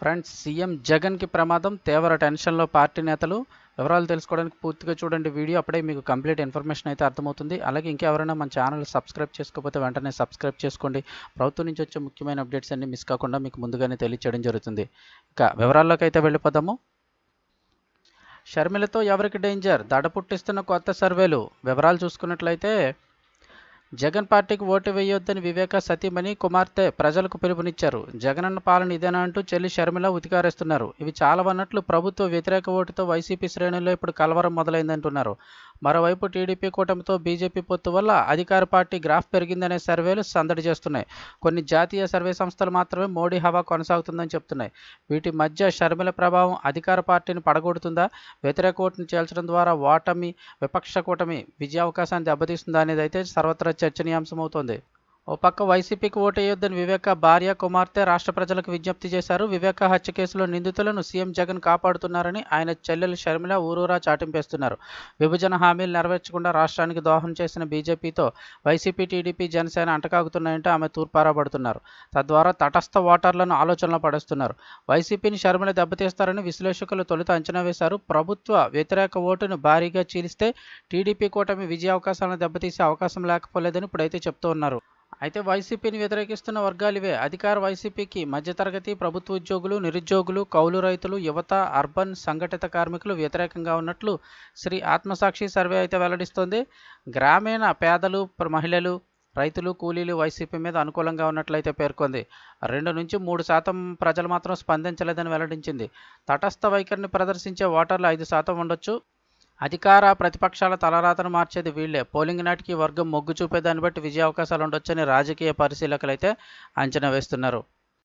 Friends CM జగన్కి ప్రమాదం తీవ్ర టెన్షన్లో పార్టీ నేతలు. వివరాలు తెలుసుకోవడానికి పూర్తిగా చూడండి వీడియో అప్పుడే మీకు కంప్లీట్ ఇన్ఫర్మేషన్ అయితే అర్థమవుతుంది. అలాగే ఇంకెవరైనా మన ఛానల్ సబ్స్క్రైబ్ చేసుకోకపోతే వెంటనే సబ్స్క్రైబ్ చేసుకోండి. ప్రభుత్వం నుంచి వచ్చే ముఖ్యమైన అప్డేట్స్ అన్ని మిస్ కాకుండా మీకు ముందుగానే తెలియచేయడం జరుగుతుంది. ఇక వివరాల్లోకి అయితే వెళ్ళిపోదాము. షర్మిలతో ఎవరికి డేంజర్? దడ పుట్టిస్తున్న కొత్త సర్వేలు. వివరాలు చూసుకున్నట్లయితే జగన్ పార్టీకి ఓటు వేయొద్దని వివేక సతీమణి కుమార్తె ప్రజలకు పిలుపునిచ్చారు. జగనన్న పాలన ఇదేనా అంటూ చెల్లి షర్మిల ఉతికారేస్తున్నారు. ఇవి చాలవన్నట్లు ప్రభుత్వ వ్యతిరేక ఓటుతో వైసీపీ శ్రేణుల్లో ఇప్పుడు కలవరం మొదలైందంటున్నారు. మరోవైపు టీడీపీ కూటమితో బీజేపీ పొత్తు వల్ల అధికార పార్టీ గ్రాఫ్ పెరిగిందనే సర్వేలు సందడి చేస్తున్నాయి. కొన్ని జాతీయ సర్వే సంస్థలు మాత్రమే మోడీ హవా కొనసాగుతుందని చెప్తున్నాయి. వీటి మధ్య షర్మిల ప్రభావం అధికార పార్టీని పడగొడుతుందా? వ్యతిరేక ఓటును చేల్చడం ద్వారా ఓటమి విపక్ష కూటమి విజయావకాశాన్ని దెబ్బతీస్తుందా అనేది అయితే సర్వత్రా చర్చనీయాంశమవుతోంది. ఓ పక్క వైసీపీకి ఓటేయొద్దని వివేక భార్య కుమార్తె రాష్ట్ర ప్రజలకు విజ్ఞప్తి చేశారు. వివేక హత్య కేసులో నిందితులను సీఎం జగన్ కాపాడుతున్నారని ఆయన చెల్లెలు షర్మిల ఊరూరా చాటింపేస్తున్నారు. విభజన హామీలు నెరవేర్చకుండా రాష్ట్రానికి దోహం చేసిన బీజేపీతో వైసీపీ టీడీపీ జనసేన అంటకాగుతున్నాయంటే ఆమె తూర్పారబడుతున్నారు. తద్వారా తటస్థ ఓటర్లను ఆలోచనలో పడేస్తున్నారు. వైసీపీని షర్మిల దెబ్బతీస్తారని విశ్లేషకులు తొలుత అంచనా వేశారు. ప్రభుత్వ వ్యతిరేక ఓటును భారీగా చీలిస్తే టీడీపీ కూటమి విజయావకాశాలను దెబ్బతీసే అవకాశం లేకపోలేదని ఇప్పుడైతే చెప్తూ ఉన్నారు. అయితే వైసీపీని వ్యతిరేకిస్తున్న వర్గాలు ఇవే. అధికార వైసీపీకి మధ్యతరగతి ప్రభుత్వ ఉద్యోగులు నిరుద్యోగులు కౌలు రైతులు యువత అర్బన్ సంఘటిత కార్మికులు వ్యతిరేకంగా ఉన్నట్లు శ్రీ ఆత్మసాక్షి సర్వే అయితే వెల్లడిస్తోంది. గ్రామీణ పేదలు మహిళలు రైతులు కూలీలు వైసీపీ మీద అనుకూలంగా ఉన్నట్లయితే పేర్కొంది. రెండు నుంచి మూడు శాతం ప్రజలు మాత్రం స్పందించలేదని వెల్లడించింది. తటస్థ వైఖరిని ప్రదర్శించే ఓటర్లు ఐదు శాతం ఉండొచ్చు. అధికార ప్రతిపక్షాల తలరాతను మార్చేది వీళ్ళే పోలింగ్ నాటికి వర్గం మొగ్గు చూపేదాన్ని బట్టి విజయ అవకాశాలు ఉండొచ్చని రాజకీయ పరిశీలకులైతే అంచనా వేస్తున్నారు.